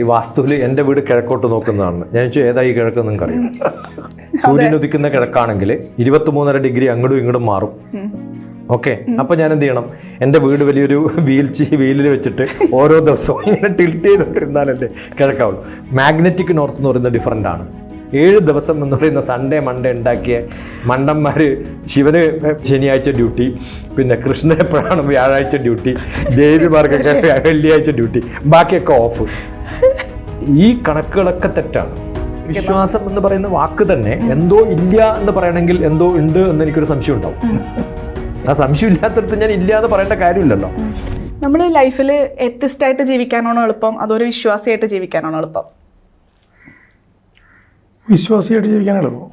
ഈ വാസ്തുവിൽ എന്റെ വീട് കിഴക്കോട്ട് നോക്കുന്നതാണ്. ഞാൻ ചോദിച്ചു ഏതായി കിഴക്ക് നിങ്ങൾക്ക് അറിയാം സൂര്യൻ ഉദിക്കുന്ന കിഴക്കാണെങ്കിൽ ഇരുപത്തി മൂന്നര ഡിഗ്രി അങ്ങോട്ടും ഇങ്ങോട്ടും മാറും. ഓക്കെ അപ്പൊ ഞാൻ എന്ത് ചെയ്യണം? എന്റെ വീട് വലിയൊരു വീൽ വീലിൽ വെച്ചിട്ട് ഓരോ ദിവസവും ഇങ്ങനെ ടിൽറ്റ് ചെയ്തിരുന്നാലല്ലേ കിഴക്കാവുള്ളൂ. മാഗ്നറ്റിക് നോർത്ത് എന്ന് പറയുന്നത് ഡിഫറന്റ് ആണ്. ഏഴ് ദിവസം എന്ന് പറയുന്ന സൺഡേ മൺഡേ ഉണ്ടാക്കിയ മണ്ടന്മാര് ശിവന് ശനിയാഴ്ച ഡ്യൂട്ടി പിന്നെ കൃഷ്ണൻ എപ്പോഴാണ് വ്യാഴാഴ്ച ഡ്യൂട്ടി ദേവിമാർക്കൊക്കെ വെള്ളിയാഴ്ച ഡ്യൂട്ടി ബാക്കിയൊക്കെ ഓഫ് ഈ കണക്കുകളൊക്കെ തെറ്റാണ്. വിശ്വാസം എന്ന് പറയുന്ന വാക്ക് തന്നെ എന്തോ ഇല്ല എന്ന് പറയണമെങ്കിൽ എന്തോ ഉണ്ട് എന്ന് എനിക്കൊരു സംശയം ഉണ്ടാവും. ആ സംശയം ഇല്ലാത്തടത്ത് ഞാൻ ഇല്ല എന്ന് പറയേണ്ട കാര്യമില്ലല്ലോ. നമ്മൾ ലൈഫിൽ എത്തിസ്റ്റ് ആയിട്ട് ജീവിക്കാനാണോ എളുപ്പം? അതോ ഒരു വിശ്വാസിയായിട്ട് ജീവിക്കാനാണോ എളുപ്പം? വിശ്വാസിയായിട്ട് ജീവിക്കാൻ എളുപ്പം.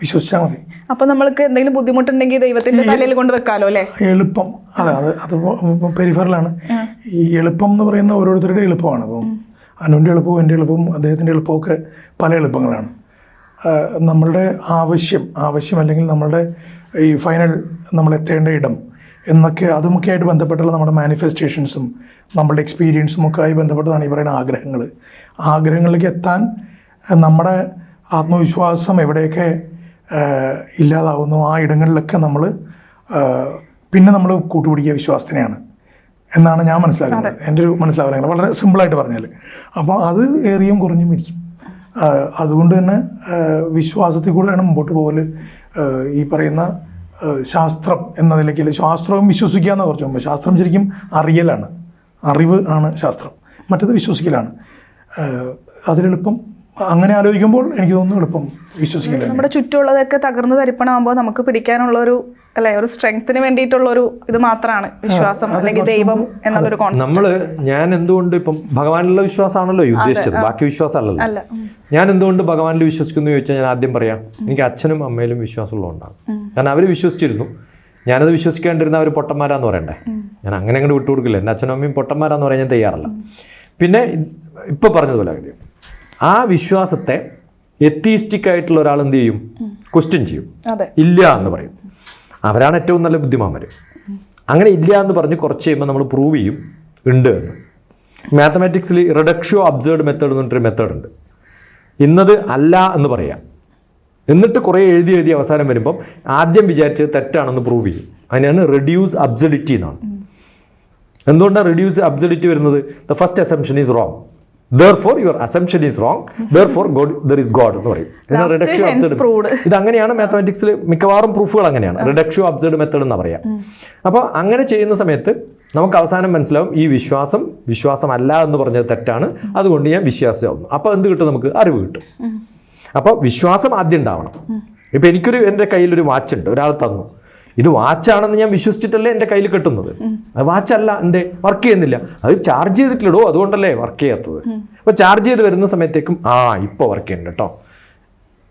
വിശ്വസിച്ചാൽ മതി. അപ്പൊ നമ്മൾക്ക് എന്തെങ്കിലും ബുദ്ധിമുട്ടുണ്ടെങ്കിൽ ദൈവത്തിന്റെ തലയിൽ കൊണ്ട് വെക്കാലോ അല്ലേ? എളുപ്പം. അതെ അത് അത് പെരിഫറലാണ് ഈ എളുപ്പം എന്ന് പറയുന്ന ഓരോരുത്തരുടെ എളുപ്പമാണ്. അപ്പം അനുവിന്റെ എളുപ്പവും എന്റെ എളുപ്പവും അദ്ദേഹത്തിന്റെ എളുപ്പവും ഒക്കെ പല എളുപ്പങ്ങളാണ്. നമ്മളുടെ ആവശ്യം ആവശ്യം അല്ലെങ്കിൽ നമ്മളുടെ ഈ ഫൈനൽ നമ്മൾ എത്തേണ്ട ഇടം എന്നൊക്കെ അതുമൊക്കെ ആയിട്ട് ബന്ധപ്പെട്ടുള്ള നമ്മുടെ മാനിഫെസ്റ്റേഷൻസും നമ്മളുടെ എക്സ്പീരിയൻസും ഒക്കെ ആയി ബന്ധപ്പെട്ടതാണ് ഈ പറയുന്ന ആഗ്രഹങ്ങൾ. ആഗ്രഹങ്ങളിലേക്ക് എത്താൻ നമ്മുടെ ആത്മവിശ്വാസം എവിടെയൊക്കെ ഇല്ലാതാവുന്നു ആ ഇടങ്ങളിലൊക്കെ നമ്മൾ പിന്നെ നമ്മൾ കൂട്ടുപിടിക്കുക വിശ്വാസത്തിനെയാണ്. എന്നാണ് ഞാൻ മനസ്സിലാക്കുന്നത്. എന്റെ ഒരു മനസ്സിലാക്കൽ വളരെ സിമ്പിളായിട്ട് പറഞ്ഞാൽ അപ്പോൾ അത് ഏറിയും കുറഞ്ഞും ഇരിക്കും. അതുകൊണ്ട് തന്നെ വിശ്വാസത്തിൽ കൂടെയാണ് മുമ്പോട്ട് പോകൽ ഈ പറയുന്ന ശാസ്ത്രം എന്ന നിലയ്ക്കിൽ ശാസ്ത്രവും വിശ്വസിക്കുക എന്ന് കുറച്ച് മുമ്പ്. ശാസ്ത്രം ശരിക്കും അറിയലാണ്. അറിവ് ആണ് ശാസ്ത്രം. മറ്റത് വിശ്വസിക്കലാണ്. അതിലെളുപ്പം അങ്ങനെ ആലോചിക്കുമ്പോൾ എനിക്ക് തോന്നുന്നു എളുപ്പം വിശ്വസിക്കലാണ് നമ്മുടെ ചുറ്റുമുള്ളതൊക്കെ തകർന്ന് തരിപ്പണമാകുമ്പോൾ നമുക്ക് പിടിക്കാനുള്ള ഒരു അല്ലെ ഒരു സ്ട്രെങ്ത്തിന് വേണ്ടിയിട്ടുള്ള ഒരു ഇത് മാത്രമാണ് വിശ്വാസം അല്ലെങ്കിൽ ദൈവം എന്നുള്ളൊരു കോൺസെപ്റ്റ് നമ്മൾ ഞാൻ എന്തുകൊണ്ട് ഇപ്പം ഭഗവാനിലുള്ള വിശ്വാസമാണല്ലോ ഈ ഉദ്ദേശിച്ചത്? ബാക്കി വിശ്വാസമല്ലല്ലോ. അല്ല. ഞാൻ എന്തുകൊണ്ട് ഭഗവാനിൽ വിശ്വസിക്കുന്നു എന്ന് ചോദിച്ചാൽ ഞാൻ ആദ്യം പറയാം എനിക്ക് അച്ഛനും അമ്മയിലും വിശ്വാസമുള്ളതുകൊണ്ടാണ്. കാരണം അവർ വിശ്വസിച്ചിരുന്നു. ഞാനത് വിശ്വസിക്കാണ്ടിരുന്ന അവർ പൊട്ടന്മാരാന്ന് പറയണ്ടേ? ഞാൻ അങ്ങനെ അങ്ങോട്ട് വിട്ടുകൊടുക്കില്ല. എന്റെ അച്ഛനും അമ്മയും പൊട്ടന്മാരാന്ന് പറയാൻ ഞാൻ തയ്യാറല്ല. പിന്നെ ഇപ്പോൾ പറഞ്ഞതുപോലെ കാര്യം ആ വിശ്വാസത്തെ എത്തിയിസ്റ്റിക് ആയിട്ടുള്ള ഒരാൾ എന്ത് ചെയ്യും? ക്വസ്റ്റ്യൻ ചെയ്യും. ഇല്ല എന്ന് പറയും. അവരാണ് ഏറ്റവും നല്ല ബുദ്ധിമാന്മാർ അങ്ങനെ ഇല്ല എന്ന് പറഞ്ഞ് കുറച്ച് കഴിയുമ്പോൾ നമ്മൾ പ്രൂവ് ചെയ്യും. ഉണ്ട് എന്ന്. മാത്തമാറ്റിക്സിൽ റിഡക്ഷോ അബ്സേർഡ് മെത്തേഡ് എന്ന് പറഞ്ഞിട്ടൊരു മെത്തേഡ് ഉണ്ട്. ഇന്നത് അല്ല എന്ന് പറയാം. എന്നിട്ട് കുറേ എഴുതി എഴുതി അവസാനം വരുമ്പം ആദ്യം വിചാരിച്ചത് തെറ്റാണെന്ന് പ്രൂവ് ചെയ്യും. അതിനാണ് റിഡ്യൂസ് അബ്സഡിറ്റി എന്നാണ്. എന്തുകൊണ്ടാണ് റിഡ്യൂസ് അബ്സഡിറ്റി വരുന്നത്? The first assumption is wrong therefore your assumption is wrong therefore God there is God എന്ന് പറയും ഇതിനാണ് Last റിഡക്ഷോ hence അബ്സഡ് proved. ഇത് അങ്ങനെയാണ് മാത്തമാറ്റിക്സിൽ മിക്കവാറും പ്രൂഫുകൾ അങ്ങനെയാണ്. റിഡക്ഷോ അബ്സർഡ് മെത്തേഡ് എന്ന് പറയാം. അപ്പോൾ അങ്ങനെ ചെയ്യുന്ന സമയത്ത് നമുക്ക് അവസാനം മനസ്സിലാവും ഈ വിശ്വാസം വിശ്വാസമല്ല എന്ന് പറഞ്ഞത് തെറ്റാണ്. അതുകൊണ്ട് ഞാൻ വിശ്വാസമാവുന്നു അപ്പോൾ എന്ത് കിട്ടും നമുക്ക്? അറിവ് കിട്ടും. അപ്പോൾ വിശ്വാസം ആദ്യം ഉണ്ടാവണം. ഇപ്പം എനിക്കൊരു എന്റെ കയ്യിലൊരു വാച്ച് ഉണ്ട്. ഒരാൾ തന്നു. ഇത് വാച്ചാണെന്ന് ഞാൻ വിശ്വസിച്ചിട്ടല്ലേ എന്റെ കയ്യിൽ കെട്ടുന്നത്? അത് വാച്ചല്ല എന്തേ വർക്ക് ചെയ്യുന്നില്ല. അത് ചാർജ് ചെയ്തിട്ടില്ലടോ അതുകൊണ്ടല്ലേ വർക്ക് ചെയ്യാത്തത്. അപ്പോൾ ചാർജ് ചെയ്ത് വരുന്ന സമയത്തേക്കും ആ ഇപ്പോൾ വർക്ക് ചെയ്യുന്നുണ്ട് കേട്ടോ.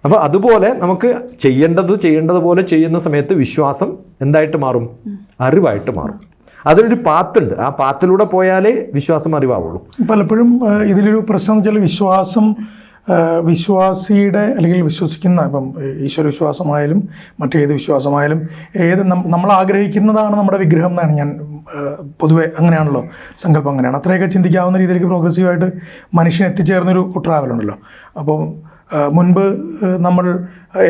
അപ്പോൾ അതുപോലെ നമുക്ക് ചെയ്യേണ്ടത് ചെയ്യേണ്ടതുപോലെ ചെയ്യുന്ന സമയത്ത് വിശ്വാസം എന്തായിട്ട് മാറും? അറിവായിട്ട് മാറും. അതിനൊരു പാത്തുണ്ട്. ആ പാത്തിലൂടെ പോയാലേ വിശ്വാസം അറിവാവുള്ളൂ. പലപ്പോഴും ഇതിലൊരു പ്രശ്നം എന്ന് വെച്ചാൽ വിശ്വാസം വിശ്വാസിയുടെ അല്ലെങ്കിൽ വിശ്വസിക്കുന്ന ഇപ്പം ഈശ്വര വിശ്വാസമായാലും മറ്റേത് വിശ്വാസമായാലും ഏത് നമ്മൾ ആഗ്രഹിക്കുന്നതാണ് നമ്മുടെ വിഗ്രഹം എന്നാണ് ഞാൻ പൊതുവെ അങ്ങനെയാണല്ലോ സങ്കല്പം അങ്ങനെയാണ്. അത്രയൊക്കെ ചിന്തിക്കാവുന്ന രീതിയിലേക്ക് പ്രോഗ്രസീവായിട്ട് മനുഷ്യൻ എത്തിച്ചേർന്നൊരു ട്രാവലുണ്ടല്ലോ അപ്പം ആ, മുൻപ് നമ്മൾ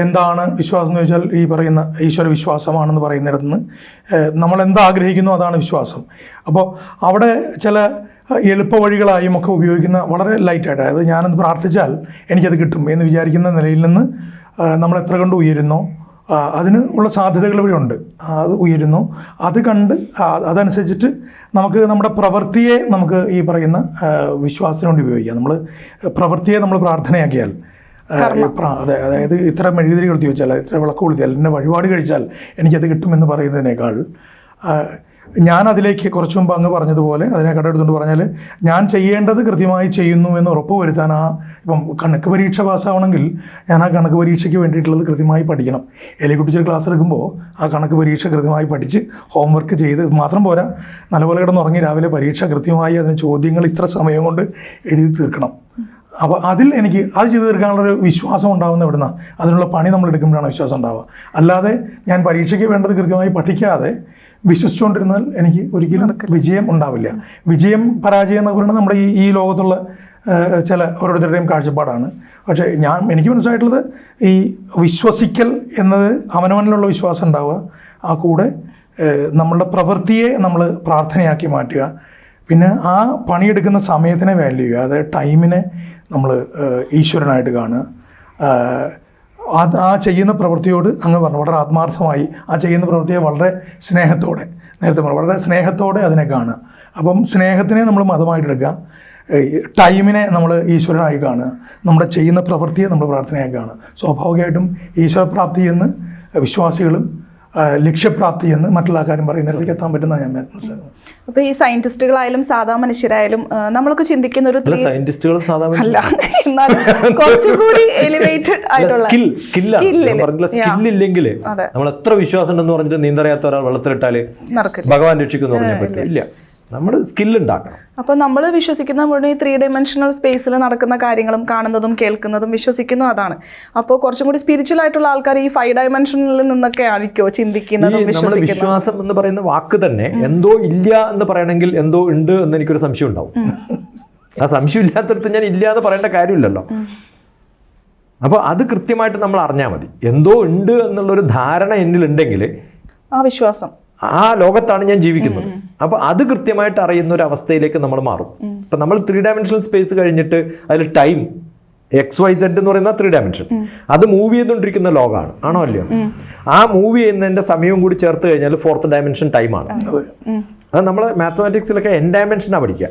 എന്താണ് വിശ്വാസം എന്ന് ചോദിച്ചാൽ ഈ പറയുന്ന ഈശ്വര വിശ്വാസമാണെന്ന് പറയുന്നിടത്ത് നിന്ന് നമ്മൾ എന്താഗ്രഹിക്കുന്നു അതാണ് വിശ്വാസം. അപ്പോൾ അവിടെ ചില എളുപ്പ വഴികളായും ഒക്കെ ഉപയോഗിക്കുന്ന വളരെ ലൈറ്റായിട്ട് അതായത് ഞാനത് പ്രാർത്ഥിച്ചാൽ എനിക്കത് കിട്ടും എന്ന് വിചാരിക്കുന്ന നിലയിൽ നിന്ന് നമ്മൾ എത്ര കണ്ട് ഉയരുന്നോ അതിന് ഉള്ള സാധ്യതകൾ ഇവിടെ ഉണ്ട്. അത് ഉയരുന്നു. അത് കണ്ട് അതനുസരിച്ചിട്ട് നമുക്ക് നമ്മുടെ പ്രവൃത്തിയെ നമുക്ക് ഈ പറയുന്ന വിശ്വാസത്തിനുവേണ്ടി വിശ്വാസത്തിന് വേണ്ടി ഉപയോഗിക്കാം. നമ്മൾ പ്രവൃത്തിയെ നമ്മൾ പ്രാർത്ഥനയാക്കിയാൽ അതെ അതായത് ഇത്ര മെഴുകുതിരി കൊളുത്തി വെച്ചാൽ ഇത്ര വിളക്ക് കൊളുത്തിയാൽ എന്നെ വഴിപാട് കഴിച്ചാൽ എനിക്കത് കിട്ടുമെന്ന് പറയുന്നതിനേക്കാൾ ഞാൻ അതിലേക്ക് കുറച്ച് മുമ്പ് അങ്ങ് പറഞ്ഞതുപോലെ അതിനെ കടെടുത്തുകൊണ്ട് പറഞ്ഞാൽ ഞാൻ ചെയ്യേണ്ടത് കൃത്യമായി ചെയ്യുന്നു എന്ന് ഉറപ്പ് വരുത്താൻ ആ ഇപ്പം കണക്ക് പരീക്ഷ പാസ്സാവണമെങ്കിൽ ഞാൻ ആ കണക്ക് പരീക്ഷയ്ക്ക് വേണ്ടിയിട്ടുള്ളത് കൃത്യമായി പഠിക്കണം. എലിക്കുട്ടിച്ചൊരു ക്ലാസ് എടുക്കുമ്പോൾ ആ കണക്ക് പരീക്ഷ കൃത്യമായി പഠിച്ച് ഹോംവർക്ക് ചെയ്ത് മാത്രം പോരാ നല്ലപോലെ കിടന്നുറങ്ങി രാവിലെ പരീക്ഷ കൃത്യമായി അതിന് ചോദ്യങ്ങൾ ഇത്ര സമയം കൊണ്ട് എഴുതി തീർക്കണം. അപ്പോൾ അതിൽ എനിക്ക് അത് ചെയ്തു തീർക്കാനുള്ളൊരു വിശ്വാസം ഉണ്ടാകുന്ന ഇവിടുന്ന് അതിനുള്ള പണി നമ്മൾ എടുക്കുമ്പോഴാണ് വിശ്വാസം ഉണ്ടാവുക. അല്ലാതെ ഞാൻ പരീക്ഷയ്ക്ക് വേണ്ടത് കൃത്യമായി പഠിക്കാതെ വിശ്വസിച്ചുകൊണ്ടിരുന്നാൽ എനിക്ക് ഒരിക്കലും വിജയം ഉണ്ടാവില്ല. വിജയം പരാജയം എന്നൊക്കെ പറയുന്നത് നമ്മുടെ ഈ ഈ ലോകത്തുള്ള ചില ഓരോരുത്തരുടെയും കാഴ്ചപ്പാടാണ്. പക്ഷേ ഞാൻ എനിക്ക് മനസ്സിലായിട്ടുള്ളത് ഈ വിശ്വസിക്കൽ എന്നത് അവനവനിലുള്ള വിശ്വാസം ഉണ്ടാവുക. ആ കൂടെ നമ്മളുടെ പ്രവൃത്തിയെ നമ്മൾ പ്രാർത്ഥനയാക്കി മാറ്റുക. പിന്നെ ആ പണിയെടുക്കുന്ന സമയത്തിനെ വാല്യൂ ചെയ്യുക. അതായത് ടൈമിനെ നമ്മൾ ഈശ്വരനായിട്ട് കാണുക. അത് ആ ചെയ്യുന്ന പ്രവൃത്തിയോട് അങ്ങ് പറഞ്ഞു. വളരെ ആത്മാർത്ഥമായി ആ ചെയ്യുന്ന പ്രവൃത്തിയെ വളരെ സ്നേഹത്തോടെ നേരത്തെ പറഞ്ഞു വളരെ സ്നേഹത്തോടെ അതിനെ കാണുക. അപ്പം സ്നേഹത്തിനെ നമ്മൾ മതമായിട്ട് എടുക്കുക. ടൈമിനെ നമ്മൾ ഈശ്വരനായി കാണുക. നമ്മുടെ ചെയ്യുന്ന പ്രവൃത്തിയെ നമ്മൾ പ്രാർത്ഥനയായി കാണുക. സ്വാഭാവികമായിട്ടും ഈശ്വരപ്രാപ്തി എന്ന് വിശ്വാസികളും ലക്ഷ്യപ്രാപ്തി എന്ന് മറ്റുള്ള കാര്യം പറയുന്നതിലേക്ക് എത്താൻ പറ്റുന്ന ഞാൻ മനസ്സിലാക്കുന്നത് അപ്പൊ ഈ സയന്റിസ്റ്റുകളായാലും സാധാ മനുഷ്യരായാലും നമ്മളൊക്കെ ചിന്തിക്കുന്ന ഒരു സയന്റിസ്റ്റുകളും സാധാരണ അല്ല എന്നാലും കുറച്ചുകൂടി എലിവേറ്റഡ് ആയിട്ടുള്ള സ്കിൽ സ്കില്ലാണ്. സ്കില്ലില്ലെങ്കിൽ നമ്മൾ എത്ര വിശ്വാസം ഉണ്ടെന്ന് പറഞ്ഞിട്ട് നീന്തറിയാത്ത ഒരാൾ വെള്ളത്തിലിട്ടാൽ. ഭഗവാൻ രക്ഷിക്കുന്നു പറഞ്ഞാൽ പറ്റില്ല ഇല്ല. നമ്മൾ സ്കിൽ ഉണ്ടാക്കണം. അപ്പോൾ നമ്മൾ വിശ്വസിക്കുന്ന മുഴുവൻ ഈ ത്രീ ഡയമെൻഷണൽ സ്പേസിൽ നടക്കുന്ന കാര്യങ്ങളും കാണുന്നതും കേൾക്കുന്നതും വിശ്വസിക്കുന്നതും അതാണ്. അപ്പോൾ കുറച്ചും കൂടി സ്പിരിച്വൽ ആയിട്ടുള്ള ആൾക്കാർ ഈ ഫൈവ് ഡയമെൻഷനിൽ നിന്നൊക്കെ ആയിരിക്കോ ചിന്തിക്കുന്നത് വിശ്വാസം എന്ന് പറയുന്ന വാക്ക് തന്നെ എന്തോ ഇല്ല എന്ന് പറയണമെങ്കിൽ എന്തോ ഉണ്ട് എന്ന് എനിക്കൊരു സംശയം ഉണ്ടാവും. ആ സംശയം ഇല്ലാത്തടത്ത് ഞാൻ ഇല്ല എന്ന് പറയേണ്ട കാര്യമില്ലല്ലോ. അപ്പോൾ അത് കൃത്യമായിട്ട് നമ്മൾ അറിഞ്ഞാൽ മതി. എന്തോ ഉണ്ട് എന്നുള്ളൊരു ധാരണ എന്നിലുണ്ടെങ്കിൽ ആ വിശ്വാസം. ആ ലോകത്താണ് ഞാൻ ജീവിക്കുന്നത്. അപ്പൊ അത് കൃത്യമായിട്ട് അറിയുന്ന ഒരു അവസ്ഥയിലേക്ക് നമ്മൾ മാറും. ഇപ്പൊ നമ്മൾ ത്രീ ഡയമെൻഷണൽ സ്പേസ് കഴിഞ്ഞിട്ട് അതിൽ ടൈം എക്സ് വൈ സെഡ് എന്ന് പറയുന്ന ത്രീ ഡയമെൻഷൻ അത് മൂവ് ചെയ്തുകൊണ്ടിരിക്കുന്ന ലോകമാണ്. ആണോ അല്ലയോ? ആ മൂവ് ചെയ്യുന്നതിന്റെ സമയവും കൂടി ചേർത്ത് കഴിഞ്ഞാൽ ഫോർത്ത് ഡയമെൻഷൻ ടൈമാണ് അതെ. അത് നമ്മൾ മാത്തമാറ്റിക്സിലൊക്കെ എൻ ഡയമെൻഷനാണ് പഠിക്കുക.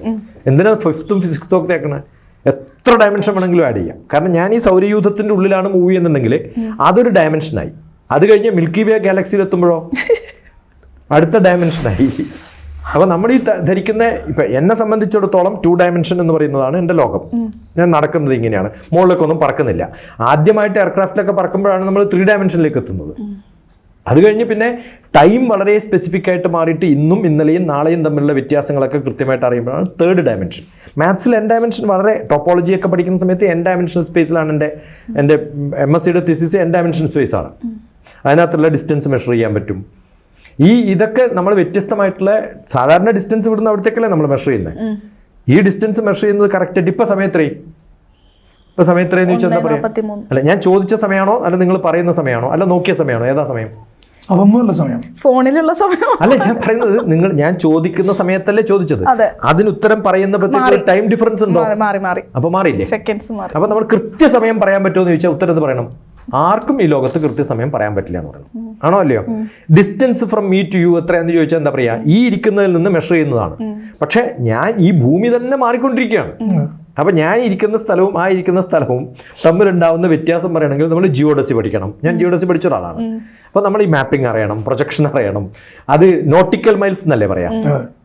എന്തിനാ ഫിഫ്ത്തും സിക്സ്ത്തും ഒക്കെ തേക്കണേ? എത്ര ഡയമെൻഷൻ വേണമെങ്കിലും ആഡ് ചെയ്യാം. കാരണം ഞാൻ ഈ സൗരയൂഥത്തിന്റെ ഉള്ളിലാണ് മൂവ് ചെയ്യുന്നുണ്ടെങ്കിൽ അതൊരു ഡയമെൻഷനായി അത് കഴിഞ്ഞ് മിൽക്കി വേ ഗാലക്സിയിൽ എത്തുമ്പോഴോ? അടുത്ത ഡയമെൻഷനായി അപ്പോൾ നമ്മൾ ഈ ധരിക്കുന്ന ഇപ്പം എന്നെ സംബന്ധിച്ചിടത്തോളം ടു ഡയമെൻഷൻ എന്ന് പറയുന്നതാണ് എന്റെ ലോകം. ഞാൻ നടക്കുന്നത് ഇങ്ങനെയാണ്. മുകളിലേക്ക് ഒന്നും പറക്കുന്നില്ല. ആദ്യമായിട്ട് എയർക്രാഫ്റ്റിലൊക്കെ പറക്കുമ്പോഴാണ് നമ്മൾ ത്രീ ഡയമെൻഷനിലേക്ക് എത്തുന്നത്. അത് കഴിഞ്ഞ് പിന്നെ ടൈം വളരെ സ്പെസിഫിക് ആയിട്ട് മാറിയിട്ട് ഇന്നും ഇന്നലെയും നാളെയും തമ്മിലുള്ള വ്യത്യാസങ്ങളൊക്കെ കൃത്യമായിട്ട് അറിയുമ്പോഴാണ് തേർഡ് ഡയമെൻഷൻ മാത്സിൽ എൻ ഡയമെൻഷൻ വളരെ ടോപ്പോളജി ഒക്കെ പഠിക്കുന്ന സമയത്ത് എൻ ഡയമെൻഷണൽ സ്പേസിലാണ് എന്റെ എന്റെ എം എസ് സിയുടെ തിസിസ് എൻ ഡയമെൻഷൻ സ്പേസ് ആണ്. അതിനകത്തുള്ള ഡിസ്റ്റൻസ് മെഷർ ചെയ്യാൻ പറ്റും. ഈ ഇതൊക്കെ നമ്മൾ വ്യത്യസ്തമായിട്ടുള്ള സാധാരണ ഡിസ്റ്റൻസ് ഇവിടുന്ന് അവിടത്തേക്കല്ലേ നമ്മൾ മെഷർ ചെയ്യുന്നത് ഈ ഡിസ്റ്റൻസ് മെഷർ ചെയ്യുന്നത് കറക്റ്റ് ഇപ്പൊ സമയത്രേ ഇപ്പൊ സമയത്രേന്ന് ചോദിച്ചാൽ എന്താ പറയാ? അല്ല ഞാൻ ചോദിച്ച സമയമാണോ? അല്ല നിങ്ങൾ പറയുന്ന സമയമാണോ? അല്ല നോക്കിയ സമയമാണോ? ഏതാ സമയം? അതൊന്നുമല്ല സമയം. ഫോണിലുള്ള സമയം. അല്ല ഞാൻ പറയുന്നത് നിങ്ങൾ ഞാൻ ചോദിക്കുന്ന സമയത്തല്ലേ ചോദിച്ചത്. അതിന് ഉത്തരം പറയുന്ന ടൈം ഡിഫറൻസ് ഉണ്ടോ? മാറി മാറി അപ്പൊ മാറിയില്ലേ? സെക്കൻഡ്സ് മാറി. അപ്പൊ നമ്മൾ കൃത്യ സമയം പറയാൻ പറ്റുമോ എന്ന് ചോദിച്ചാൽ ഉത്തരം എന്ത് പറയണം? ആർക്കും ഈ ലോകത്ത് കൃത്യസമയം പറയാൻ പറ്റില്ല എന്ന് പറയുന്നത് ആണോ അല്ലയോ? Distance from me to you എത്രയാന്ന് ചോദിച്ചാൽ എന്താ പറയാ? ഈ ഇരിക്കുന്നതിൽ നിന്ന് മെഷർ ചെയ്യുന്നതാണ്. പക്ഷെ ഞാൻ ഈ ഭൂമി തന്നെ മാറിക്കൊണ്ടിരിക്കുകയാണ്. അപ്പൊ ഞാൻ ഇരിക്കുന്ന സ്ഥലവും ആ ഇരിക്കുന്ന സ്ഥലവും തമ്മിലുണ്ടാവുന്ന വ്യത്യാസം പറയണമെങ്കിൽ നമ്മൾ ജിയോഡസി പഠിക്കണം. ഞാൻ ജിയോഡസി പഠിച്ച ഒരാളാണ്. അപ്പൊ നമ്മൾ ഈ മാപ്പിംഗ് അറിയണം പ്രൊജക്ഷൻ അറിയണം. അത് നോട്ടിക്കൽ മൈൽസ് എന്നല്ലേ പറയാം?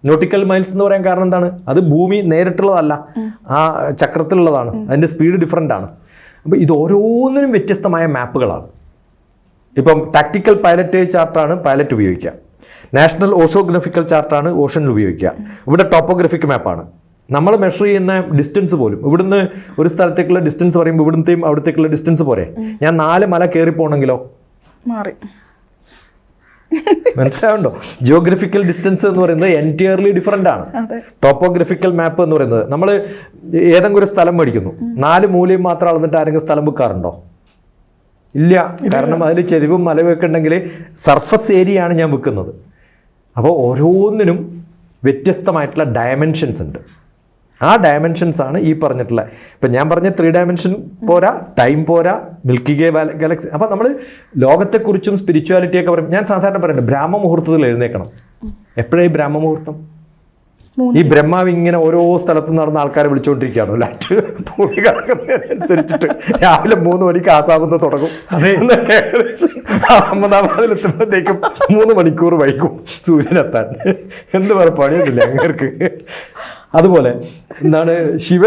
നോട്ടിക്കൽ മൈൽസ് എന്ന് പറയാൻ കാരണം എന്താണ്? അത് ഭൂമി നേരിട്ടുള്ളതല്ല. ആ ചക്രത്തിലുള്ളതാണ്. അതിന്റെ സ്പീഡ് ഡിഫറന്റ് ആണ്. അപ്പോൾ ഇത് ഓരോന്നിനും വ്യത്യസ്തമായ മാപ്പുകളാണ്. ഇപ്പം ടാക്ടിക്കൽ പൈലറ്റ് ചാർട്ടാണ് പൈലറ്റ് ഉപയോഗിക്കുക. നാഷണൽ ഓഷോഗ്രഫിക്കൽ ചാർട്ടാണ് ഓഷനിൽ ഉപയോഗിക്കുക. ഇവിടെ ടോപ്പോഗ്രഫിക് മാപ്പാണ് നമ്മൾ മെഷർ ചെയ്യുന്ന ഡിസ്റ്റൻസ് പോലും ഇവിടുന്ന് ഒരു സ്ഥലത്തേക്കുള്ള ഡിസ്റ്റൻസ് പറയുമ്പോൾ ഇവിടുത്തെയും അവിടത്തേക്കുള്ള ഡിസ്റ്റൻസ് പോരെ? ഞാൻ നാല് മല കയറി പോകണമെങ്കിലോ മാറി. മനസ്സിലാവുണ്ടോ? ജിയോഗ്രഫിക്കൽ ഡിസ്റ്റൻസ് എന്ന് പറയുന്നത് എന്റയർലി ഡിഫറെന്റ് ആണ്. ടോപ്പോഗ്രഫിക്കൽ മാപ്പ് എന്ന് പറയുന്നത്. നമ്മൾ ഏതെങ്കിലും ഒരു സ്ഥലം മേടിക്കുന്നു. നാല് മൂലയും മാത്രം അളന്നിട്ട് ആരെങ്കിലും സ്ഥലം വെക്കാറുണ്ടോ? ഇല്ല. കാരണം അതിൽ ചെരിവും മലവും ഒക്കെ ഉണ്ടെങ്കിൽ സർഫസ് ഏരിയ ആണ് ഞാൻ വെക്കുന്നത്. അപ്പോൾ ഓരോന്നിനും വ്യത്യസ്തമായിട്ടുള്ള ഡയമെൻഷൻസ് ഉണ്ട്. ആ ഡയമെൻഷൻസ് ആണ് ഈ പറഞ്ഞിട്ടുള്ളത് ഇപ്പം ഞാൻ പറഞ്ഞ ത്രീ ഡയമെൻഷൻ പോരാ ടൈം പോരാ മിൽക്കി ഗേ ഗാലക്സി അപ്പം നമ്മൾ ലോകത്തെക്കുറിച്ചും സ്പിരിച്വാലിറ്റിയൊക്കെ പറയും. ഞാൻ സാധാരണ പറയുന്നത് ബ്രാഹ്മ മുഹൂർത്തത്തിൽ എഴുന്നേക്കണം എപ്പോഴാണ് ഈ ബ്രാഹ്മ മുഹൂർത്തം? ഈ ബ്രഹ്മാവ് ഇങ്ങനെ ഓരോ സ്ഥലത്ത് നടന്ന ആൾക്കാരെ വിളിച്ചുകൊണ്ടിരിക്കുകയാണ് ലാറ്റ് ഭൂമി കറങ്ങുന്നതിനനുസരിച്ചിട്ട് രാവിലെ മൂന്ന് മണിക്ക് ആസാമത്ത് തുടങ്ങും. അതെ. അഹമ്മദാബാദിലെത്തുമ്പോഴത്തേക്കും മൂന്ന് മണിക്കൂർ വൈകും സൂര്യനെത്താൻ എന്ത് പറ പണിയൊന്നുമില്ല അങ്ങേർക്ക്. അതുപോലെ എന്താണ് ശിവ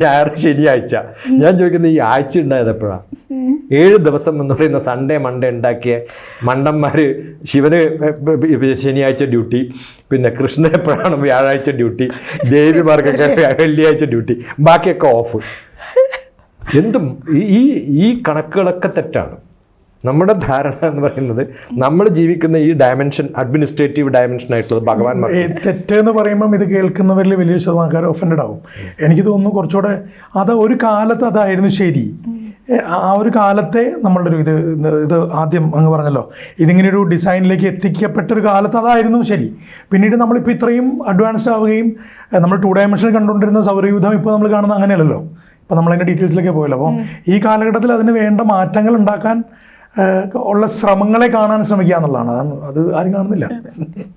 ഞായർ ശനിയാഴ്ച. ഞാൻ ചോദിക്കുന്നത് ഈ ആഴ്ച ഉണ്ടായത് എപ്പോഴാണ് ഏഴ് ദിവസം എന്ന് പറയുന്ന സൺഡേ മൺഡേ ഉണ്ടാക്കിയ മണ്ടന്മാര് ശിവന് ശനിയാഴ്ച ഡ്യൂട്ടി പിന്നെ കൃഷ്ണൻ എപ്പോഴാണ് വ്യാഴാഴ്ച ഡ്യൂട്ടി ദേവിമാർക്കൊക്കെ വെള്ളിയാഴ്ച ഡ്യൂട്ടി ബാക്കിയൊക്കെ ഓഫ്. എന്തും ഈ ഈ കണക്കുകളൊക്കെ തെറ്റാണ്. നമ്മുടെ ധാരണ എന്ന് പറയുന്നത് നമ്മൾ ജീവിക്കുന്ന ഈ ഡയമെൻഷൻ അഡ്മിനിസ്ട്രേറ്റീവ് ഡയമെൻഷൻ ആയിട്ടുള്ളത് ഭഗവാൻ. തെറ്റെന്ന് പറയുമ്പം ഇത് കേൾക്കുന്നവരിൽ വലിയ ശതമാനക്കാർ ഒഫൻഡഡ് ആവും. എനിക്ക് തോന്നുന്നു കുറച്ചുകൂടെ അത് ഒരു കാലത്ത് അതായിരുന്നു ശരി. ആ ഒരു കാലത്തെ നമ്മളുടെ ഒരു ഇത് ഇത് ആദ്യം അങ്ങ് പറഞ്ഞല്ലോ. ഇതിങ്ങനെ ഒരു ഡിസൈനിലേക്ക് എത്തിക്കപ്പെട്ട ഒരു കാലത്ത് അതായിരുന്നു ശരി. പിന്നീട് നമ്മളിപ്പോൾ ഇത്രയും അഡ്വാൻസ്ഡ് ആവുകയും നമ്മൾ ടു ഡയമെൻഷനിൽ കണ്ടുകൊണ്ടിരുന്ന സൗരയൂഥം ഇപ്പോൾ നമ്മൾ കാണുന്നത് അങ്ങനെയല്ലല്ലോ. ഇപ്പോൾ നമ്മളതിന്റെ ഡീറ്റെയിൽസിലേക്ക് പോയല്ലോ. അപ്പോൾ ഈ കാലഘട്ടത്തിൽ അതിന് വേണ്ട മാറ്റങ്ങൾ ഉണ്ടാക്കാൻ ഉള്ള ശ്രമങ്ങളെ കാണാൻ ശ്രമിക്കുക എന്നുള്ളതാണ്. അതാണ് അത് ആരും കാണുന്നില്ല.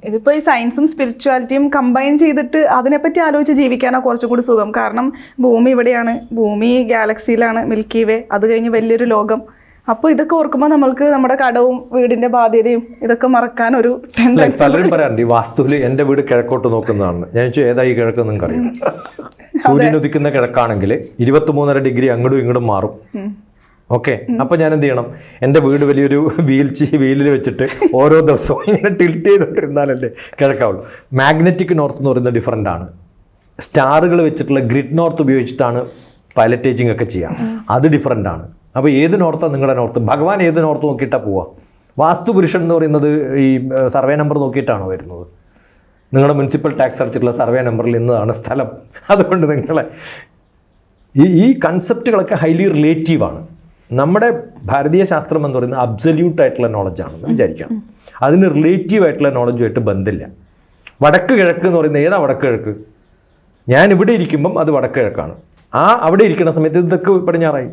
ഇതിപ്പോ ഈ സയൻസും സ്പിരിച്വാലിറ്റിയും കമ്പൈൻ ചെയ്തിട്ട് അതിനെപ്പറ്റി ആലോചിച്ച് ജീവിക്കാനോ കുറച്ചും കൂടി സുഖം. കാരണം ഭൂമി ഇവിടെയാണ്. ഭൂമി ഗാലക്സിയിലാണ് മിൽക്കി വേ. അത് കഴിഞ്ഞ് വലിയൊരു ലോകം. അപ്പോൾ ഇതൊക്കെ ഓർക്കുമ്പോൾ നമ്മൾക്ക് നമ്മുടെ കടവും വീടിന്റെ ബാധ്യതയും ഇതൊക്കെ മറക്കാൻ ഒരു പലരും പറയാറുണ്ട് ഈ വാസ്തുവിൽ എന്റെ വീട് കിഴക്കോട്ട് നോക്കുന്നതാണ്. ഞാൻ ചോദിച്ചു ഏതായി കിഴക്ക് നിങ്ങൾക്ക് അറിയാം സൂര്യൻ ഉദിക്കുന്ന കിഴക്കാണെങ്കിൽ ഇരുപത്തി മൂന്നര ഡിഗ്രി അങ്ങോട്ടും ഇങ്ങോട്ടും മാറും. ഓക്കെ അപ്പൊ ഞാൻ എന്ത് ചെയ്യണം? എന്റെ വീട് വലിയൊരു വീൽ വീലിൽ വെച്ചിട്ട് ഓരോ ദിവസവും ഇങ്ങനെ ടിൽറ്റ് ചെയ്തുകൊണ്ടിരുന്നാലല്ലേ കിഴക്കാവുള്ളൂ. മാഗ്നറ്റിക് നോർത്ത് എന്ന് പറയുന്നത് ഡിഫറന്റ് ആണ്. സ്റ്റാറുകൾ വെച്ചിട്ടുള്ള ഗ്രിഡ് നോർത്ത് ഉപയോഗിച്ചിട്ടാണ് പൈലറ്റേജിങ് ഒക്കെ ചെയ്യാം. അത് ഡിഫറന്റ് ആണ്. അപ്പോൾ ഏത് നോർത്താണ് നിങ്ങളുടെ നോർത്ത് ഭഗവാൻ ഏത് നോർത്ത് നോക്കിയിട്ടാണ് പോവുക വാസ്തുപുരുഷൻ എന്ന് പറയുന്നത് ഈ സർവേ നമ്പർ നോക്കിയിട്ടാണോ വരുന്നത്? നിങ്ങളുടെ മുനിസിപ്പൽ ടാക്സ് അടച്ചിട്ടുള്ള സർവേ നമ്പറിൽ ഇന്നതാണ് സ്ഥലം. അതുകൊണ്ട് നിങ്ങളെ ഈ ഈ കൺസെപ്റ്റുകളൊക്കെ ഹൈലി റിലേറ്റീവാണ് നമ്മുടെ ഭാരതീയ ശാസ്ത്രം എന്ന് പറയുന്നത് അബ്സല്യൂട്ട് ആയിട്ടുള്ള നോളജാണെന്ന് വിചാരിക്കണം അതിന് റിലേറ്റീവ് ആയിട്ടുള്ള നോളജുമായിട്ട് ബന്ധമില്ല വടക്ക് കിഴക്ക് എന്ന് പറയുന്നത് ഏതാ വടക്ക് കിഴക്ക്? ഞാൻ ഇവിടെ ഇരിക്കുമ്പം അത് വടക്ക് കിഴക്കാണ്. ആ അവിടെ ഇരിക്കുന്ന സമയത്ത് ഇതൊക്കെ തെക്ക് പടിഞ്ഞാറായി.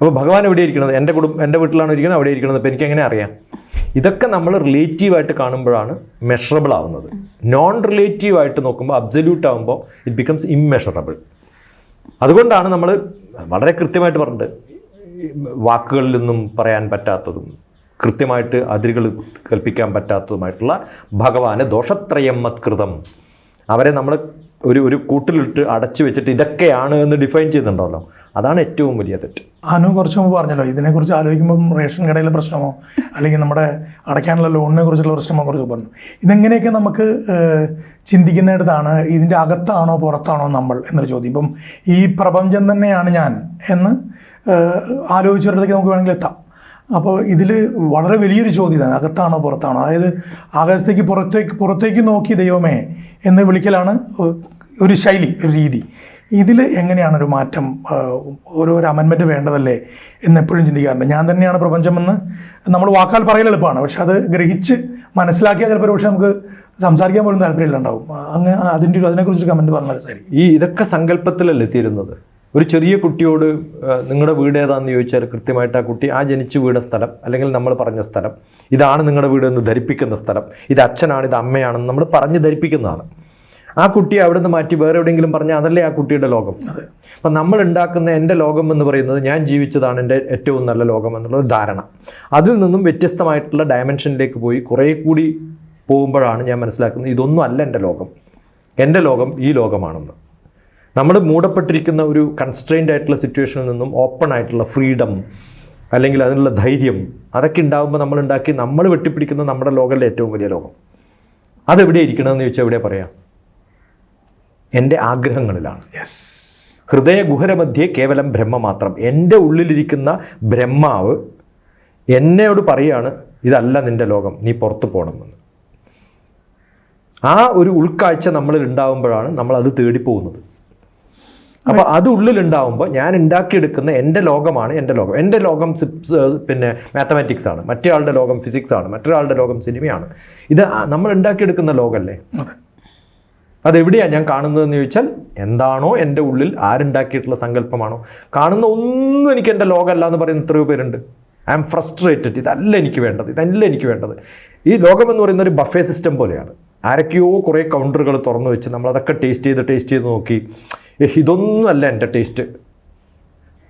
അപ്പോൾ ഭഗവാൻ എവിടെ ഇരിക്കുന്നത്? എന്റെ കുടുംബം എന്റെ വീട്ടിലാണ് ഇരിക്കുന്നത് അവിടെ ഇരിക്കുന്നത്. അപ്പോൾ എനിക്കെങ്ങനെ അറിയാം? ഇതൊക്കെ നമ്മൾ റിലേറ്റീവായിട്ട് കാണുമ്പോഴാണ് മെഷറബിൾ ആവുന്നത്. നോൺ റിലേറ്റീവായിട്ട് നോക്കുമ്പോൾ അബ്സല്യൂട്ട് ആകുമ്പോൾ ഇറ്റ് ബിക്കംസ് ഇമ്മെഷറബിൾ അതുകൊണ്ടാണ് നമ്മൾ വളരെ കൃത്യമായിട്ട് പറഞ്ഞിട്ടുണ്ട്. വാക്കുകളിൽ നിന്നും പറയാൻ പറ്റാത്തതും കൃത്യമായിട്ട് അതിരുകൾ കൽപ്പിക്കാൻ പറ്റാത്തതുമായിട്ടുള്ള ഭഗവാന് ദോഷത്രയം മത്കൃതം. അവരെ നമ്മൾ ഒരു ഒരു കൂട്ടിലിട്ട് അടച്ചു വെച്ചിട്ട് ഇതൊക്കെയാണ് എന്ന് ഡിഫൈൻ ചെയ്യുന്നുണ്ടല്ലോ. അതാണ് ഏറ്റവും വലിയ തെറ്റ്. അനു കുറച്ച് മുമ്പ് പറഞ്ഞല്ലോ ഇതിനെക്കുറിച്ച് ആലോചിക്കുമ്പം റേഷൻ കടയിലെ പ്രശ്നമോ അല്ലെങ്കിൽ നമ്മുടെ അടയ്ക്കാനുള്ള ലോണിനെ കുറിച്ചുള്ള പ്രശ്നമോ കുറിച്ച് പറഞ്ഞു. ഇതെങ്ങനെയൊക്കെ നമുക്ക് ചിന്തിക്കുന്നിടത്താണ് ഇതിന്റെ അകത്താണോ പുറത്താണോ നമ്മൾ എന്നൊരു ചോദ്യം. ഇപ്പം ഈ പ്രപഞ്ചം തന്നെയാണ് ഞാൻ എന്ന് ആലോചിച്ചിടത്തേക്ക് നമുക്ക് വേണമെങ്കിൽ എത്താം. അപ്പോൾ ഇതിൽ വളരെ വലിയൊരു ചോദ്യമാണ് അകത്താണോ പുറത്താണോ? അതായത് ആകാശത്തേക്ക് പുറത്തേക്ക് പുറത്തേക്ക് നോക്കി ദൈവമേ എന്ന് വിളിക്കലാണ് ഒരു ശൈലി ഒരു രീതി. ഇതിൽ എങ്ങനെയാണ് ഒരു മാറ്റം ഓരോ ഒരു അമൻമെന്റ് വേണ്ടതല്ലേ എന്ന് എപ്പോഴും ചിന്തിക്കാറുണ്ട്. ഞാൻ തന്നെയാണ് പ്രപഞ്ചമെന്ന് നമ്മൾ വാക്കാൽ പറയൽ എളുപ്പമാണ്. പക്ഷെ അത് ഗ്രഹിച്ച് മനസ്സിലാക്കിയാൽ ചിലപ്പോൾ പക്ഷേ നമുക്ക് സംസാരിക്കാൻ പോലും താല്പര്യമില്ലുണ്ടാവും അങ്ങ് അതിന്റെ ഒരു അതിനെക്കുറിച്ചൊരു കമന്റ് പറഞ്ഞാൽ ശരി. ഈ ഇതൊക്കെ സങ്കല്പത്തിലല്ലേ തീരുന്നത്? ഒരു ചെറിയ കുട്ടിയോട് നിങ്ങളുടെ വീട് ഏതാണെന്ന് ചോദിച്ചാൽ കൃത്യമായിട്ട് ആ കുട്ടി ആ ജനിച്ചു വീണ സ്ഥലം അല്ലെങ്കിൽ നമ്മൾ പറഞ്ഞ സ്ഥലം ഇതാണ് നിങ്ങളുടെ വീട് എന്ന് ധരിപ്പിക്കുന്ന സ്ഥലം. ഇത് അച്ഛനാണ് ഇത് അമ്മയാണെന്ന് നമ്മൾ പറഞ്ഞ് ധരിപ്പിക്കുന്നതാണ്. ആ കുട്ടിയെ അവിടെ നിന്ന് മാറ്റി വേറെ എവിടെയെങ്കിലും പറഞ്ഞാൽ അതല്ലേ ആ കുട്ടിയുടെ ലോകം. അപ്പം നമ്മൾ ഉണ്ടാക്കുന്ന എന്റെ ലോകം എന്ന് പറയുന്നത് ഞാൻ ജീവിച്ചതാണ് എന്റെ ഏറ്റവും നല്ല ലോകം എന്നുള്ള ഒരു ധാരണ. അതിൽ നിന്നും വ്യത്യസ്തമായിട്ടുള്ള ഡയമെൻഷനിലേക്ക് പോയി കുറേ കൂടി പോകുമ്പോഴാണ് ഞാൻ മനസ്സിലാക്കുന്നത് ഇതൊന്നും അല്ല എന്റെ ലോകം. എന്റെ ലോകം ഈ ലോകമാണെന്ന്. നമ്മൾ മൂടപ്പെട്ടിരിക്കുന്ന ഒരു കൺസ്ട്രെയിൻഡ് ആയിട്ടുള്ള സിറ്റുവേഷനിൽ നിന്നും ഓപ്പൺ ആയിട്ടുള്ള ഫ്രീഡം അല്ലെങ്കിൽ അതിനുള്ള ധൈര്യം അതൊക്കെ ഉണ്ടാകുമ്പോൾ നമ്മൾ ഉണ്ടാക്കി നമ്മൾ വെട്ടിപ്പിടിക്കുന്ന നമ്മുടെ ലോകമല്ലേ ഏറ്റവും വലിയ ലോകം. അതെവിടെ ഇരിക്കണമെന്ന് ചോദിച്ചാൽ എവിടെ പറയാം? എന്റെ ആഗ്രഹങ്ങളിലാണ്. യെസ് ഹൃദയ ഗുഹരമധ്യേ കേവലം ബ്രഹ്മ മാത്രം. എന്റെ ഉള്ളിലിരിക്കുന്ന ബ്രഹ്മാവ് എന്നോട് പറയാണ് ഇതല്ല നിന്റെ ലോകം നീ പുറത്തു പോകണമെന്ന്. ആ ഒരു ഉൾക്കാഴ്ച നമ്മളിൽ ഉണ്ടാകുമ്പോഴാണ് നമ്മൾ അത് തേടിപ്പോകുന്നത് അപ്പോൾ അത് ഉള്ളിലുണ്ടാവുമ്പോൾ ഞാൻ ഉണ്ടാക്കിയെടുക്കുന്ന എന്റെ ലോകമാണ് എന്റെ ലോകം. എന്റെ ലോകം പിന്നെ മാത്തമാറ്റിക്സ് ആണ്. മറ്റേ ലോകം ഫിസിക്സ് ആണ്. മറ്റൊരാളുടെ ലോകം സിനിമയാണ് ഇത് നമ്മൾ ഉണ്ടാക്കിയെടുക്കുന്ന ലോകമല്ലേ അതെവിടെയാണ് ഞാൻ കാണുന്നതെന്ന് ചോദിച്ചാൽ എന്താണോ എന്റെ ഉള്ളിൽ ആരുണ്ടാക്കിയിട്ടുള്ള സങ്കല്പമാണോ? കാണുന്ന ഒന്നും എനിക്ക് എന്റെ ലോകമല്ല എന്ന് പറയുന്ന എത്രയോ പേരുണ്ട്. ഐ ആം ഫ്രസ്ട്രേറ്റഡ് ഇതല്ല എനിക്ക് വേണ്ടത്. ഇതല്ല എനിക്ക് വേണ്ടത്. ഈ ലോകം എന്ന് പറയുന്ന ഒരു ബഫേ സിസ്റ്റം പോലെയാണ്. ആരൊക്കെയോ കുറേ കൗണ്ടറുകൾ തുറന്നു വെച്ച് നമ്മളതൊക്കെ ടേസ്റ്റ് ചെയ്ത് ടേസ്റ്റ് ചെയ്ത് നോക്കി. ഇതൊന്നുമല്ല എന്റെ ടേസ്റ്റ്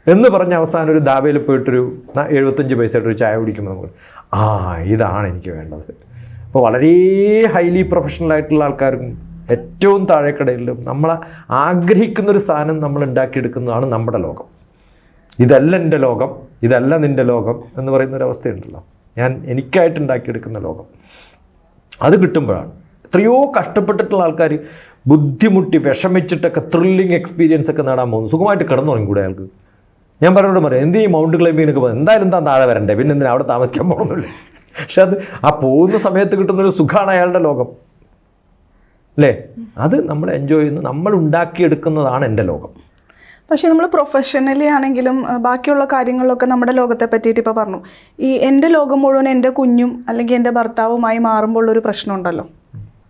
എന്ന് പറഞ്ഞ അവസാനം ഒരു ദാബയിൽ പോയിട്ടൊരു എഴുപത്തഞ്ച് പൈസയുടെ ഒരു ചായ കുടിക്കുമ്പോൾ നമുക്ക് ആ ഇതാണ് എനിക്ക് വേണ്ടത്. അപ്പോൾ വളരെ ഹൈലി പ്രൊഫഷണൽ ആയിട്ടുള്ള ആൾക്കാർക്കും ഏറ്റവും താഴേക്കടയിലും നമ്മൾ ആഗ്രഹിക്കുന്ന ഒരു സ്ഥാനം നമ്മൾ ഉണ്ടാക്കിയെടുക്കുന്നതാണ് നമ്മുടെ ലോകം. ഇതല്ല എന്റെ ലോകം ഇതല്ല നിന്റെ ലോകം എന്ന് പറയുന്ന ഒരു അവസ്ഥയുണ്ടല്ലോ ഞാൻ എനിക്കായിട്ട് ഉണ്ടാക്കിയെടുക്കുന്ന ലോകം. അത് കിട്ടുമ്പോഴാണ്. എത്രയോ കഷ്ടപ്പെട്ടിട്ടുള്ള ആൾക്കാർ ബുദ്ധിമുട്ടി വിഷമിച്ചിട്ടൊക്കെ ത്രില്ലിങ് എക്സ്പീരിയൻസ് ഒക്കെ നേടാൻ പോകുന്നു. സുഖമായിട്ട് കിടന്നുറങ്ങി കൂടെ അയാൾക്ക്. ഞാൻ പറഞ്ഞോട് പറയാം എന്ത് ഈ മൗണ്ട് ക്ലൈമ്പിങ്ങിനൊക്കെ പോകുന്നത്? എന്തായാലും താൻ താഴെ വരണ്ടേ? പിന്നെ എന്തിനാ അവിടെ താമസിക്കാൻ പോകുന്നില്ല പക്ഷെ അത് ആ പോകുന്ന സമയത്ത് കിട്ടുന്നൊരു സുഖമാണ് അയാളുടെ ലോകം. അല്ലേ? അത് നമ്മൾ എൻജോയ് ചെയ്യുന്നു. നമ്മൾ ഉണ്ടാക്കിയെടുക്കുന്നതാണ് എന്റെ ലോകം. പക്ഷേ നമ്മൾ പ്രൊഫഷണലി ആണെങ്കിലും ബാക്കിയുള്ള കാര്യങ്ങളിലൊക്കെ നമ്മുടെ ലോകത്തെ പറ്റിയിട്ട് ഇപ്പോൾ പറഞ്ഞു. ഈ എന്റെ ലോകം മുഴുവൻ എന്റെ കുഞ്ഞും അല്ലെങ്കിൽ എന്റെ ഭർത്താവുമായി മാറുമ്പോൾ ഉള്ളൊരു പ്രശ്നമുണ്ടല്ലോ.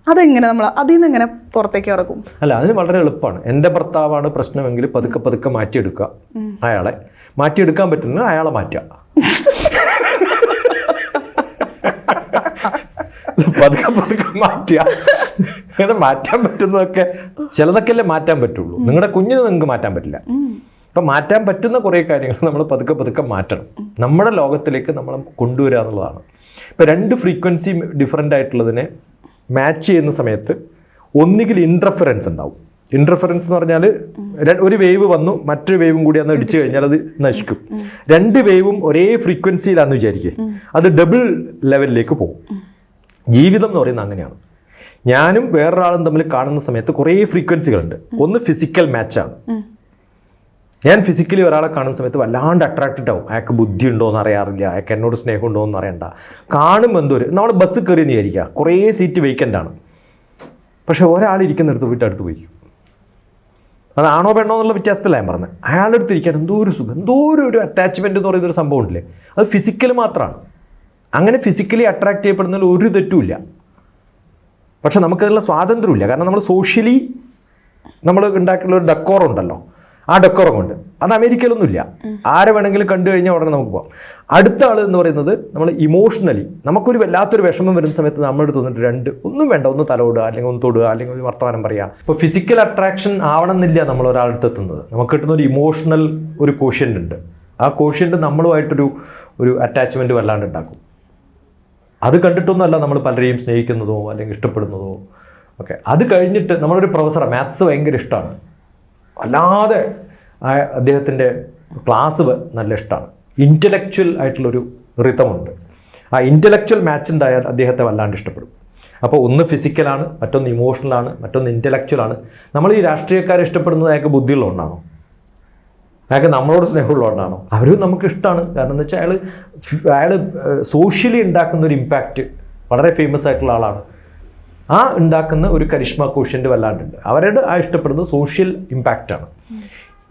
അതെങ്ങനെ നമ്മൾ അതിൽ നിന്ന് എങ്ങനെ പുറത്തേക്ക് കിടക്കും അല്ല അതിന് വളരെ എളുപ്പമാണ്. എന്റെ ഭർത്താവാണ് പ്രശ്നമെങ്കിൽ പതുക്കെ പതുക്കെ മാറ്റിയെടുക്കുക അയാളെ. മാറ്റിയെടുക്കാൻ പറ്റുന്ന അയാളെ മാറ്റുക. പതുക്കെ പതുക്കെ മാറ്റുക. അങ്ങനെ മാറ്റാൻ പറ്റുന്നതൊക്കെ ചിലതൊക്കെ അല്ലേ മാറ്റാൻ പറ്റുള്ളൂ. നിങ്ങളുടെ കുഞ്ഞിന് നിങ്ങൾക്ക് മാറ്റാൻ പറ്റില്ല. അപ്പം മാറ്റാൻ പറ്റുന്ന കുറേ കാര്യങ്ങൾ നമ്മൾ പതുക്കെ പതുക്കെ മാറ്റണം. നമ്മുടെ ലോകത്തിലേക്ക് നമ്മൾ കൊണ്ടുവരിക എന്നുള്ളതാണ്. ഇപ്പം രണ്ട് ഫ്രീക്വൻസി ഡിഫറെന്റ് ആയിട്ടുള്ളതിനെ മാച്ച് ചെയ്യുന്ന സമയത്ത് ഒന്നുകിൽ ഇൻട്രഫറൻസ് ഉണ്ടാവും. ഇൻട്രഫറൻസ് എന്ന് പറഞ്ഞാൽ ഒരു വേവ് വന്നു മറ്റൊരു വേവും കൂടി അന്ന് ഇടിച്ചു കഴിഞ്ഞാൽ അത് നശിക്കും. രണ്ട് വേവും ഒരേ ഫ്രീക്വൻസിയിലാണെന്ന് വിചാരിക്കുക അത് ഡബിൾ ലെവലിലേക്ക് പോകും. ജീവിതം എന്ന് പറയുന്നത് അങ്ങനെയാണ്. ഞാനും വേറൊരാളും തമ്മിൽ കാണുന്ന സമയത്ത് കുറേ ഫ്രീക്വൻസികളുണ്ട്. ഒന്ന് ഫിസിക്കൽ മാച്ചാണ് ഞാൻ ഫിസിക്കലി ഒരാളെ കാണുന്ന സമയത്ത് വല്ലാണ്ട് അട്രാക്റ്റഡ് ആവും. അയാൾക്ക് ബുദ്ധി ഉണ്ടോ എന്ന് അറിയാറില്ല. അയാൾക്ക് എന്നോട് സ്നേഹം ഉണ്ടോ എന്ന് അറിയണ്ട. കാണുമ്പോൾ എന്തോ ഒരു നമ്മൾ ബസ് കയറി എന്ന് വിചാരിക്കുക. കുറേ സീറ്റ് വേക്കന്റ് ആണ്. പക്ഷെ ഒരാൾ ഇരിക്കുന്നിടത്ത് പോയിട്ട് അടുത്ത് പോയി അതാണോ പെണ്ണോ എന്നുള്ള വ്യത്യാസത്തിലായ ഞാൻ പറഞ്ഞത്. അയാളുടെ അടുത്ത് ഇരിക്കാൻ എന്തോ ഒരു സുഖം എന്തോ ഒരു ഒരു അറ്റാച്ച്മെന്റ് എന്ന് പറയുന്ന ഒരു സംഭവം ഉണ്ടല്ലേ? അത് ഫിസിക്കൽ മാത്രമാണ് അങ്ങനെ ഫിസിക്കലി അട്രാക്ട് ചെയ്യപ്പെടുന്നതിൽ ഒരു തെറ്റുമില്ല പക്ഷെ നമുക്കതിനുള്ള സ്വാതന്ത്ര്യമില്ല. കാരണം നമ്മൾ സോഷ്യലി നമ്മൾ ഉണ്ടാക്കിയുള്ള ഒരു ഡെക്കോറം ഉണ്ടല്ലോ. ആ ഡെക്കോറം കൊണ്ട്. അത് അമേരിക്കയിലൊന്നുമില്ല. ആരെ വേണമെങ്കിലും കണ്ടു കഴിഞ്ഞാൽ ഉടനെ നമുക്ക് പോകാം അടുത്ത ആൾ എന്ന് പറയുന്നത് നമ്മൾ ഇമോഷണലി നമുക്കൊരു വല്ലാത്തൊരു വിഷമം വരുന്ന സമയത്ത് നമ്മളോട് തോന്നിട്ട് രണ്ട് ഒന്നും വേണ്ട ഒന്ന് തലോടുക അല്ലെങ്കിൽ ഒന്ന് തൊടുക അല്ലെങ്കിൽ ഒരു വർത്തമാനം പറയുക. ഇപ്പോൾ ഫിസിക്കൽ അട്രാക്ഷൻ ആവണമെന്നില്ല നമ്മൾ ഒരാളടുത്ത് എത്തുന്നത്. നമുക്ക് കിട്ടുന്ന ഒരു ഇമോഷണൽ ഒരു കോഷ്യന്റ് ഉണ്ട്. ആ കോഷ്യന്റ് നമ്മളുമായിട്ടൊരു ഒരു അറ്റാച്ച്മെന്റ് വല്ലാണ്ട് ഉണ്ടാക്കും. അത് കണ്ടിട്ടൊന്നുമല്ല നമ്മൾ പലരെയും സ്നേഹിക്കുന്നതോ അല്ലെങ്കിൽ ഇഷ്ടപ്പെടുന്നതോ ഓക്കെ അത് കഴിഞ്ഞിട്ട് നമ്മളൊരു പ്രൊഫസറെ മാത്സ് ഭയങ്കര ഇഷ്ടമാണ്. അല്ലാതെ അദ്ദേഹത്തിന്റെ ക്ലാസ് നല്ല ഇഷ്ടമാണ്. ഇന്റലക്ച്വൽ ആയിട്ടുള്ളൊരു റിതമുണ്ട് ആ ഇന്റലക്ച്വൽ മാച്ച് ഉണ്ടായാൽ അദ്ദേഹത്തെ വല്ലാണ്ട് ഇഷ്ടപ്പെടും. അപ്പോൾ ഒന്ന് ഫിസിക്കലാണ് മറ്റൊന്ന് ഇമോഷണലാണ് മറ്റൊന്ന് ഇന്റലക്ച്വലാണ് നമ്മൾ ഈ രാഷ്ട്രീയക്കാരെ ഇഷ്ടപ്പെടുന്നത് അയാൾക്ക് ബുദ്ധിയുള്ളതുകൊണ്ടാണോ? അയാൾക്ക് നമ്മളോട് സ്നേഹമുള്ളതുകൊണ്ടാണോ? അവരും നമുക്ക് ഇഷ്ടമാണ് കാരണം എന്ന് വെച്ചാൽ അയാൾ അയാൾ സോഷ്യലി ഉണ്ടാക്കുന്ന ഒരു ഇമ്പാക്റ്റ് വളരെ ഫേമസ് ആയിട്ടുള്ള ആളാണ്. ആ ഉണ്ടാക്കുന്ന ഒരു കരിഷ്മ കോഷ്യന്റ് വല്ലാണ്ടുണ്ട്. അവരുടെ ആ ഇഷ്ടപ്പെടുന്ന സോഷ്യൽ ഇമ്പാക്റ്റാണ്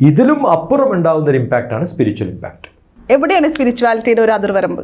ഇതിലും അപ്പുറം ഉണ്ടാകുന്ന ഒരു ഇമ്പാക്റ്റാണ് സ്പിരിച്വൽ ഇമ്പാക്റ്റ് എവിടെയാണ് സ്പിരിച്വാലിറ്റിയുടെ ഒരു അതിർവരമ്പ്?